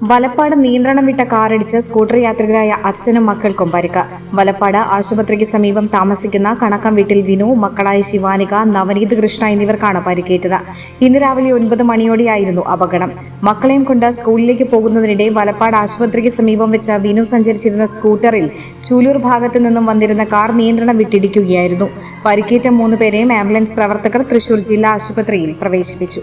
വലപ്പാട് നിയന്ത്രണം വിട്ട കാറിടിച്ച് സ്കൂട്ടർ യാത്രികരായ അച്ഛനും മക്കൾക്കും പരിക്ക്. വലപ്പാട് ആശുപത്രിക്ക് സമീപം താമസിക്കുന്ന കണക്കം വീട്ടിൽ വിനു മക്കളായ ശിവാനിക നവനീത് കൃഷ്ണ എന്നിവർക്കാണ് പരിക്കേറ്റത്. ഇന്ന് രാവിലെ ഒൻപത് മണിയോടെയായിരുന്നു അപകടം. മക്കളെയും കൊണ്ട് സ്കൂളിലേക്ക് പോകുന്നതിനിടെ വലപ്പാട് ആശുപത്രിക്ക് സമീപം വെച്ച വിനു സഞ്ചരിച്ചിരുന്ന സ്കൂട്ടറിൽ ചൂലൂർ ഭാഗത്തു നിന്നും വന്നിരുന്ന കാർ നിയന്ത്രണം വിട്ടിടിക്കുകയായിരുന്നു. പരിക്കേറ്റ മൂന്നുപേരെയും ആംബുലൻസ് പ്രവർത്തകർ തൃശൂർ ജില്ലാ ആശുപത്രിയിൽ പ്രവേശിപ്പിച്ചു.